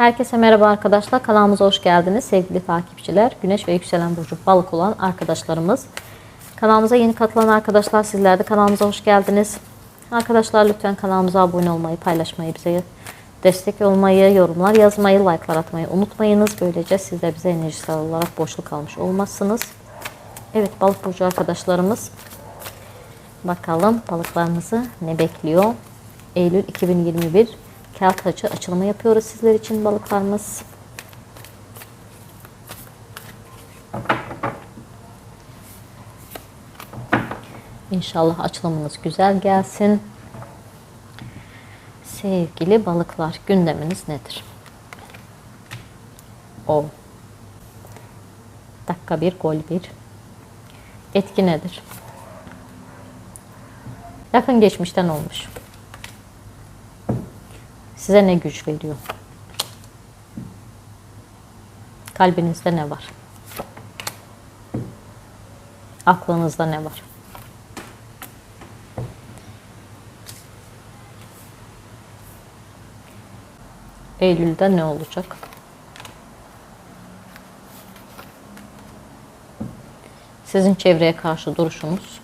Herkese merhaba arkadaşlar. Kanalımıza hoş geldiniz sevgili takipçiler. Güneş ve yükselen burcu balık olan arkadaşlarımız. Kanalımıza yeni katılan arkadaşlar sizler de kanalımıza hoş geldiniz. Arkadaşlar lütfen kanalımıza abone olmayı, paylaşmayı, bize destek olmayı, yorumlar yazmayı, like'lar atmayı unutmayınız. Böylece siz de bize enerjisel olarak boşluk kalmış olmazsınız. Evet balık burcu arkadaşlarımız. Bakalım balıklarımızı ne bekliyor? Eylül 2021 kağıt açı açılımı yapıyoruz sizler için balıklarımız. İnşallah açılımınız güzel gelsin. Sevgili balıklar gündeminiz nedir? O. Dakika bir, gol bir. Etki nedir? Yakın geçmişten olmuş. Size ne güç veriyor? Kalbinizde ne var? Aklınızda ne var? Eylül'de ne olacak? Sizin çevreye karşı duruşunuz,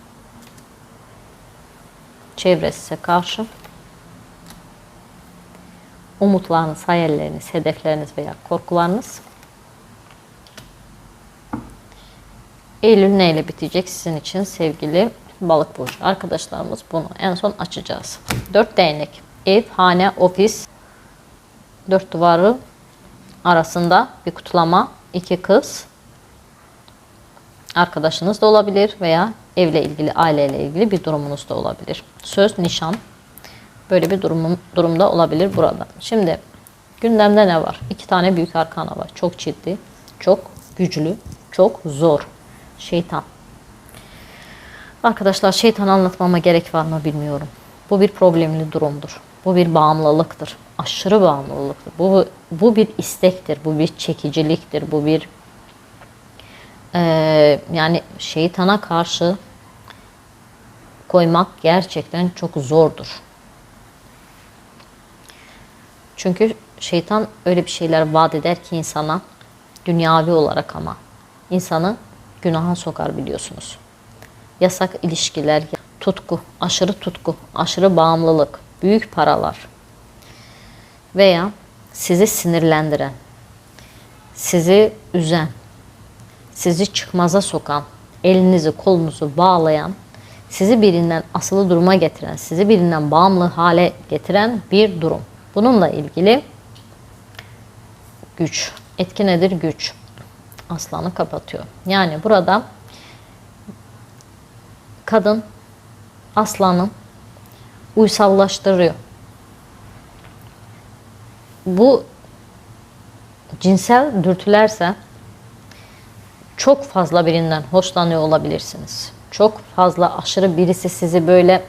çevre size karşı, umutlarınız, hayalleriniz, hedefleriniz veya korkularınız. Eylül neyle bitecek sizin için sevgili balık burcu arkadaşlarımız bunu en son açacağız. Dört değnek, ev, hane, ofis, dört duvarı arasında bir kutlama, iki kız, arkadaşınız da olabilir veya evle ilgili, aileyle ilgili bir durumunuz da olabilir. Söz, nişan, böyle bir durumum, durumda olabilir burada. Şimdi gündemde ne var? İki tane büyük arkana var. Çok ciddi, çok güçlü, çok zor. Şeytan. Arkadaşlar şeytan anlatmama gerek var mı bilmiyorum. Bu bir problemli durumdur. Bu bir bağımlılıktır. Aşırı bağımlılıktır. Bu, bu bir istektir. Bu bir çekiciliktir. Bu bir e, yani şeytana karşı koymak gerçekten çok zordur. Çünkü şeytan öyle bir şeyler vaat eder ki insana dünyavi olarak ama insanı günaha sokar biliyorsunuz. Yasak ilişkiler, tutku, aşırı tutku, aşırı bağımlılık, büyük paralar veya sizi sinirlendiren, sizi üzen, sizi çıkmaza sokan, elinizi kolunuzu bağlayan, sizi birinden asılı duruma getiren, sizi birinden bağımlı hale getiren bir durum. Bununla ilgili güç. Etki nedir? Güç. Aslanı kapatıyor. Yani burada kadın aslanı uysallaştırıyor. Bu cinsel dürtülerse çok fazla birinden hoşlanıyor olabilirsiniz. Çok fazla aşırı birisi sizi böyle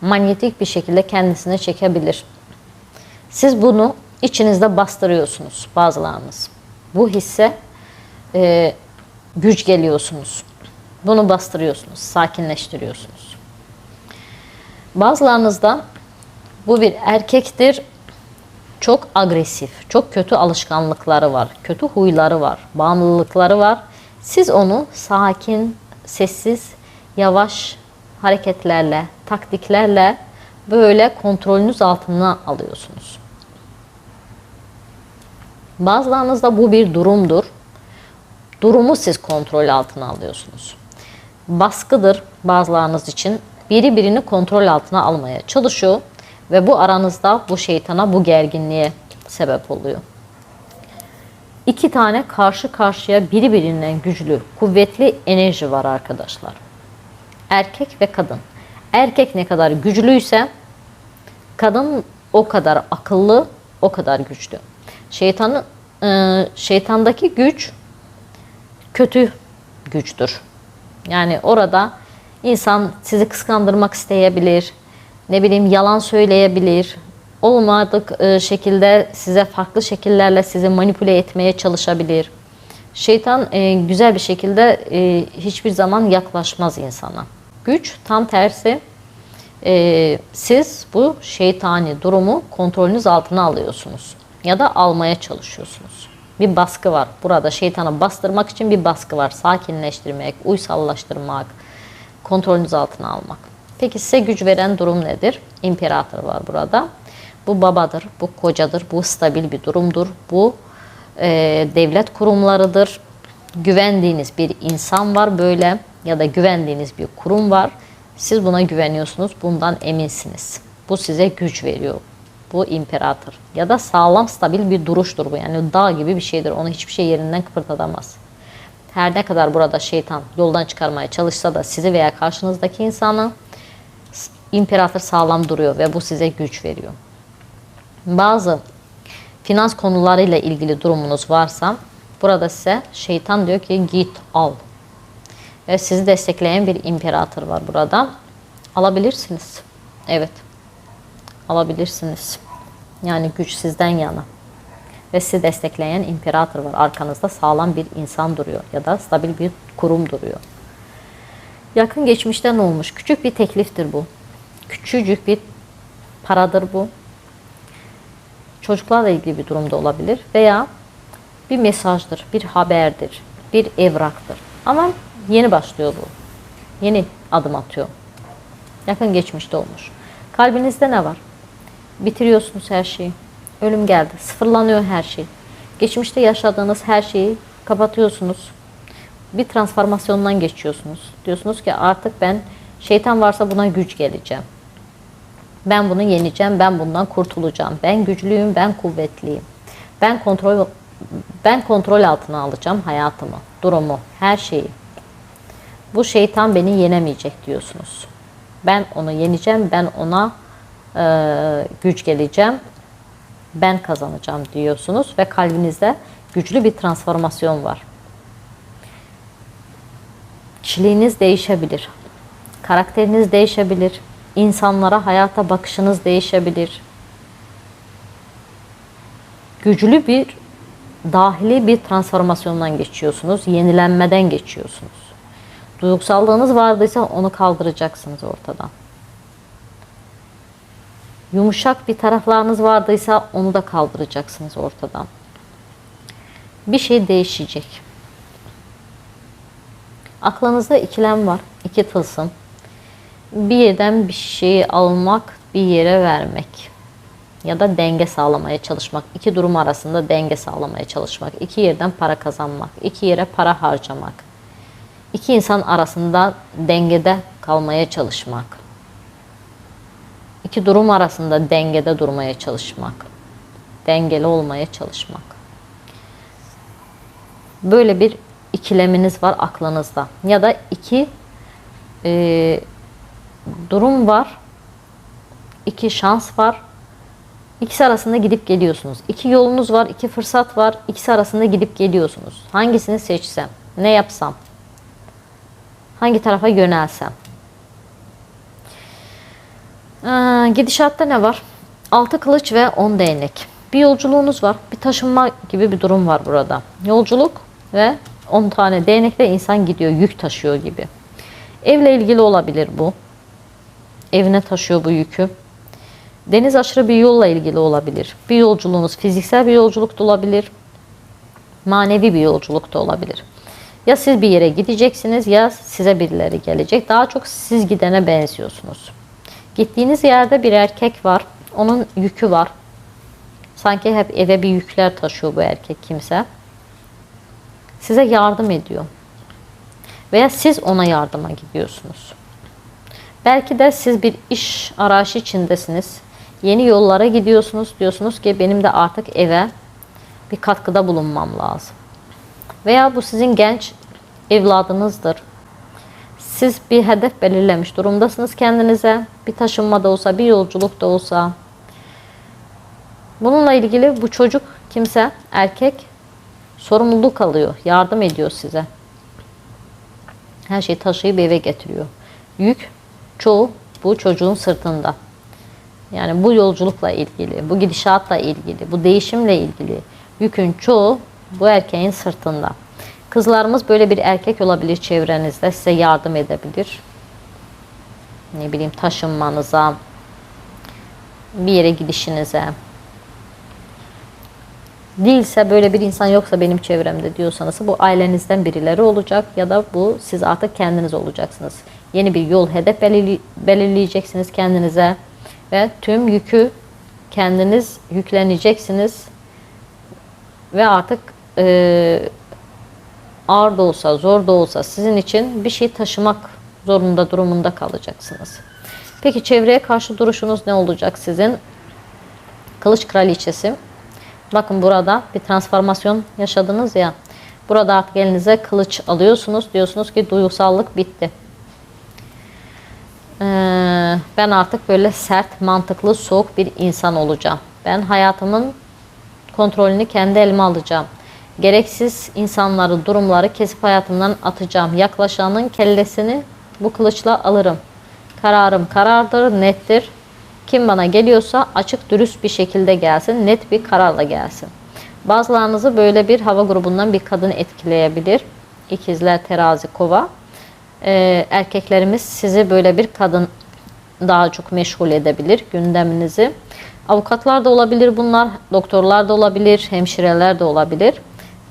manyetik bir şekilde kendisine çekebilir. Siz bunu içinizde bastırıyorsunuz bazılarınız. Bu hisse e, güç geliyorsunuz. Bunu bastırıyorsunuz, sakinleştiriyorsunuz. Bazılarınızda bu bir erkektir. Çok agresif, çok kötü alışkanlıkları var, kötü huyları var, bağımlılıkları var. Siz onu sakin, sessiz, yavaş hareketlerle, taktiklerle böyle kontrolünüz altına alıyorsunuz. Bazılarınızda bu bir durumdur. Durumu siz kontrol altına alıyorsunuz. Baskıdır bazılarınız için. Biri birini kontrol altına almaya çalışıyor ve bu aranızda bu şeytana, bu gerginliğe sebep oluyor. İki tane karşı karşıya biri birinden güçlü, kuvvetli enerji var arkadaşlar. Erkek ve kadın. Erkek ne kadar güçlüyse kadın o kadar akıllı, o kadar güçlü. Şeytanın e, şeytandaki güç kötü güçtür. Yani orada insan sizi kıskandırmak isteyebilir, ne bileyim yalan söyleyebilir, olmadık e, şekilde size farklı şekillerle sizi manipüle etmeye çalışabilir. Şeytan e, güzel bir şekilde e, hiçbir zaman yaklaşmaz insana. Güç tam tersi siz bu şeytani durumu kontrolünüz altına alıyorsunuz. Ya da almaya çalışıyorsunuz. Bir baskı var. Burada şeytanı bastırmak için bir baskı var. Sakinleştirmek, uysallaştırmak, kontrolünüz altına almak. Peki size güç veren durum nedir? İmparator var burada. Bu babadır, bu kocadır, bu stabil bir durumdur. Bu e, devlet kurumlarıdır. Güvendiğiniz bir insan var böyle ya da güvendiğiniz bir kurum var. Siz buna güveniyorsunuz, bundan eminsiniz. Bu size güç veriyor. Bu imparator. Ya da sağlam, stabil bir duruştur bu. Yani dağ gibi bir şeydir. Onu hiçbir şey yerinden kıpırdatamaz. Her ne kadar burada şeytan yoldan çıkarmaya çalışsa da sizi veya karşınızdaki insanı imparator sağlam duruyor ve bu size güç veriyor. Bazı finans konularıyla ilgili durumunuz varsa burada size şeytan diyor ki git al. Ve sizi destekleyen bir imparator var burada. Alabilirsiniz. Evet. Alabilirsiniz. Yani güç sizden yana. Ve sizi destekleyen imparator var. Arkanızda sağlam bir insan duruyor. Ya da stabil bir kurum duruyor. Yakın geçmişten olmuş. Küçük bir tekliftir bu. Küçücük bir paradır bu. Çocuklarla ilgili bir durumda olabilir. Veya bir mesajdır, bir haberdir, bir evraktır. Ama yeni başlıyor bu. Yeni adım atıyor. Yakın geçmişte olmuş. Kalbinizde ne var? Bitiriyorsunuz her şeyi. Ölüm geldi. Sıfırlanıyor her şey. Geçmişte yaşadığınız her şeyi kapatıyorsunuz. Bir transformasyondan geçiyorsunuz. Diyorsunuz ki artık ben şeytan varsa buna güç geleceğim. Ben bunu yeneceğim, ben bundan kurtulacağım. Ben güçlüyüm, ben kuvvetliyim. Ben kontrol ben kontrol altına alacağım hayatımı, durumu, her şeyi. Bu şeytan beni yenemeyecek diyorsunuz. Ben onu yeneceğim, ben ona e, güç geleceğim, ben kazanacağım diyorsunuz ve kalbinizde güçlü bir transformasyon var. Kişiliğiniz değişebilir. Karakteriniz değişebilir. İnsanlara, hayata bakışınız değişebilir. Güçlü bir dahili bir transformasyondan geçiyorsunuz. Yenilenmeden geçiyorsunuz. Duygusallığınız vardıysa onu kaldıracaksınız ortadan. Yumuşak bir taraflarınız vardıysa onu da kaldıracaksınız ortadan. Bir şey değişecek. Aklınızda ikilem var. iki tılsım. Bir yerden bir şeyi almak, bir yere vermek. Ya da denge sağlamaya çalışmak. İki durum arasında denge sağlamaya çalışmak. İki yerden para kazanmak. iki yere para harcamak. İki insan arasında dengede kalmaya çalışmak. İki durum arasında dengede durmaya çalışmak. Dengeli olmaya çalışmak. Böyle bir ikileminiz var aklınızda. Ya da iki e, durum var. iki şans var. İkisi arasında gidip geliyorsunuz. İki yolunuz var, iki fırsat var. İkisi arasında gidip geliyorsunuz. Hangisini seçsem? Ne yapsam? Hangi tarafa yönelsem? Ee, gidişatta ne var? Altı kılıç ve on değnek. Bir yolculuğunuz var. Bir taşınma gibi bir durum var burada. Yolculuk ve 10 tane değnekle insan gidiyor. Yük taşıyor gibi. Evle ilgili olabilir bu. Evine taşıyor bu yükü. Deniz aşırı bir yolla ilgili olabilir. Bir yolculuğunuz fiziksel bir yolculuk da olabilir. Manevi bir yolculuk da olabilir. Ya siz bir yere gideceksiniz ya size birileri gelecek. Daha çok siz gidene benziyorsunuz. Gittiğiniz yerde bir erkek var. Onun yükü var. Sanki hep eve bir yükler taşıyor bu erkek kimse. Size yardım ediyor. Veya siz ona yardıma gidiyorsunuz. Belki de siz bir iş arayışı içindesiniz. Yeni yollara gidiyorsunuz. Diyorsunuz ki benim de artık eve bir katkıda bulunmam lazım. Veya bu sizin genç evladınızdır. Siz bir hedef belirlemiş durumdasınız kendinize. Bir taşınma da olsa, bir yolculuk da olsa. Bununla ilgili bu çocuk kimse, erkek sorumluluk alıyor, yardım ediyor size. Her şeyi taşıyıp eve getiriyor. Yük çoğu bu çocuğun sırtında. Yani bu yolculukla ilgili, bu gidişatla ilgili, bu değişimle ilgili yükün çoğu bu erkeğin sırtında. Kızlarımız böyle bir erkek olabilir çevrenizde size yardım edebilir. Ne bileyim taşınmanıza, bir yere gidişinize. değilse böyle bir insan yoksa benim çevremde diyorsanız bu ailenizden birileri olacak ya da bu siz artık kendiniz olacaksınız. Yeni bir yol hedef belirleyeceksiniz kendinize ve tüm yükü kendiniz yükleneceksiniz ve artık e, ağır da olsa zor da olsa sizin için bir şey taşımak zorunda durumunda kalacaksınız. Peki çevreye karşı duruşunuz ne olacak sizin? Kılıç kraliçesi. Bakın burada bir transformasyon yaşadınız ya. Burada artık elinize kılıç alıyorsunuz. Diyorsunuz ki duygusallık bitti. Ee, ben artık böyle sert, mantıklı, soğuk bir insan olacağım. Ben hayatımın kontrolünü kendi elime alacağım. Gereksiz insanları, durumları kesip hayatımdan atacağım. Yaklaşanın kellesini bu kılıçla alırım. Kararım karardır, nettir. Kim bana geliyorsa açık, dürüst bir şekilde gelsin, net bir kararla gelsin. Bazılarınızı böyle bir hava grubundan bir kadın etkileyebilir. İkizler, terazi, kova. Ee, erkeklerimiz sizi böyle bir kadın daha çok meşgul edebilir gündeminizi. Avukatlar da olabilir bunlar, doktorlar da olabilir, hemşireler de olabilir.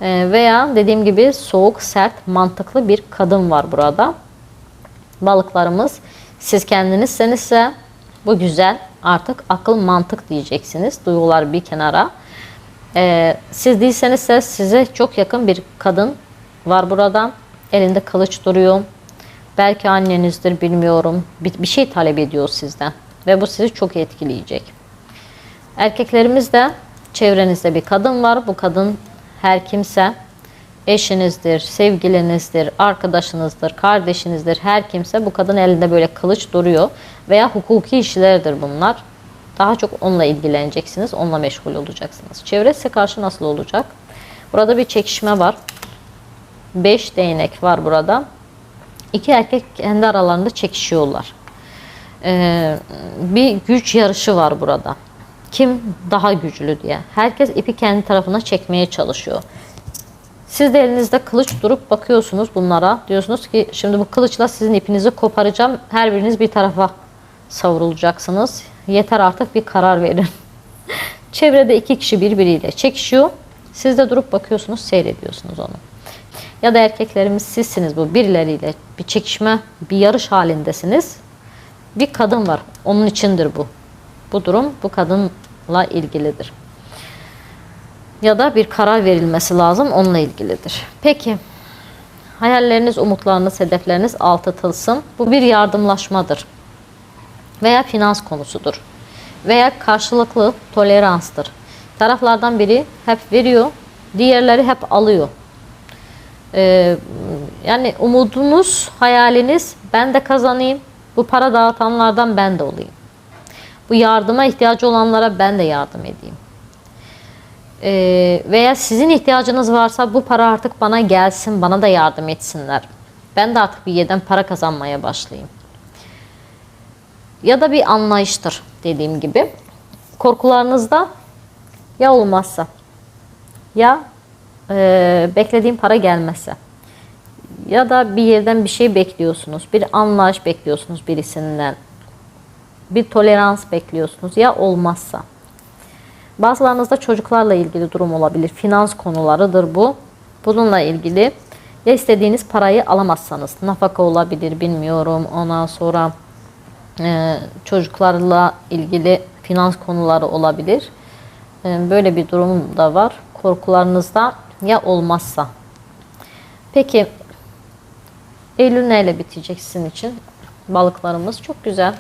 Ee, veya dediğim gibi soğuk, sert, mantıklı bir kadın var burada. Balıklarımız siz kendinizsenizse bu güzel. Artık akıl mantık diyeceksiniz. Duygular bir kenara. Ee, siz değilsenizse size çok yakın bir kadın var burada. Elinde kılıç duruyor. Belki annenizdir bilmiyorum. Bir, bir şey talep ediyor sizden. Ve bu sizi çok etkileyecek. Erkeklerimiz de çevrenizde bir kadın var. Bu kadın her kimse eşinizdir, sevgilinizdir, arkadaşınızdır, kardeşinizdir, her kimse bu kadın elinde böyle kılıç duruyor veya hukuki işlerdir bunlar. Daha çok onunla ilgileneceksiniz, onunla meşgul olacaksınız. Çevre size karşı nasıl olacak? Burada bir çekişme var. Beş değnek var burada. İki erkek kendi aralarında çekişiyorlar. Ee, bir güç yarışı var burada. Kim daha güçlü diye. Herkes ipi kendi tarafına çekmeye çalışıyor. Siz de elinizde kılıç durup bakıyorsunuz bunlara. Diyorsunuz ki şimdi bu kılıçla sizin ipinizi koparacağım. Her biriniz bir tarafa savrulacaksınız. Yeter artık bir karar verin. Çevrede iki kişi birbiriyle çekişiyor. Siz de durup bakıyorsunuz, seyrediyorsunuz onu. Ya da erkeklerimiz sizsiniz bu birileriyle bir çekişme, bir yarış halindesiniz. Bir kadın var. Onun içindir bu. Bu durum bu kadınla ilgilidir ya da bir karar verilmesi lazım onunla ilgilidir. Peki hayalleriniz, umutlarınız, hedefleriniz tılsım. Bu bir yardımlaşmadır. Veya finans konusudur. Veya karşılıklı toleranstır. Taraflardan biri hep veriyor, diğerleri hep alıyor. Ee, yani umudunuz, hayaliniz ben de kazanayım, bu para dağıtanlardan ben de olayım. Bu yardıma ihtiyacı olanlara ben de yardım edeyim. Ee, veya sizin ihtiyacınız varsa bu para artık bana gelsin, bana da yardım etsinler. Ben de artık bir yerden para kazanmaya başlayayım. Ya da bir anlayıştır dediğim gibi. Korkularınızda ya olmazsa ya e, beklediğim para gelmezse ya da bir yerden bir şey bekliyorsunuz. Bir anlayış bekliyorsunuz birisinden. Bir tolerans bekliyorsunuz ya olmazsa. Bazılarınızda çocuklarla ilgili durum olabilir. Finans konularıdır bu. Bununla ilgili ya istediğiniz parayı alamazsanız nafaka olabilir bilmiyorum. Ondan sonra e, çocuklarla ilgili finans konuları olabilir. E, böyle bir durum da var. Korkularınızda ya olmazsa. Peki Eylül neyle bitecek sizin için? Balıklarımız çok güzel.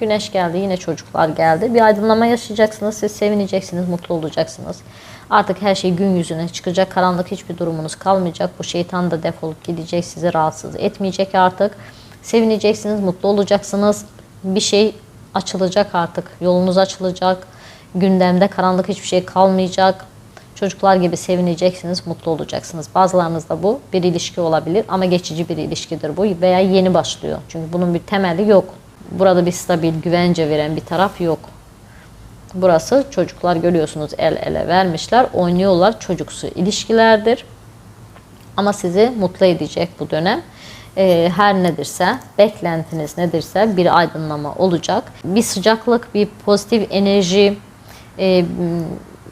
Güneş geldi, yine çocuklar geldi. Bir aydınlama yaşayacaksınız, siz sevineceksiniz, mutlu olacaksınız. Artık her şey gün yüzüne çıkacak, karanlık hiçbir durumunuz kalmayacak. Bu şeytan da defolup gidecek, sizi rahatsız etmeyecek artık. Sevineceksiniz, mutlu olacaksınız. Bir şey açılacak artık, yolunuz açılacak. Gündemde karanlık hiçbir şey kalmayacak. Çocuklar gibi sevineceksiniz, mutlu olacaksınız. Bazılarınızda bu bir ilişki olabilir ama geçici bir ilişkidir bu veya yeni başlıyor. Çünkü bunun bir temeli yok. Burada bir stabil, güvence veren bir taraf yok. Burası çocuklar görüyorsunuz el ele vermişler, oynuyorlar. Çocuksu ilişkilerdir. Ama sizi mutlu edecek bu dönem. Ee, her nedirse, beklentiniz nedirse bir aydınlama olacak. Bir sıcaklık, bir pozitif enerji, e,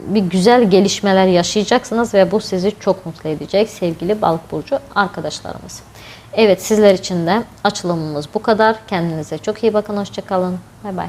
bir güzel gelişmeler yaşayacaksınız ve bu sizi çok mutlu edecek sevgili balık burcu arkadaşlarımız. Evet sizler için de açılımımız bu kadar. Kendinize çok iyi bakın. Hoşçakalın. Bay bay.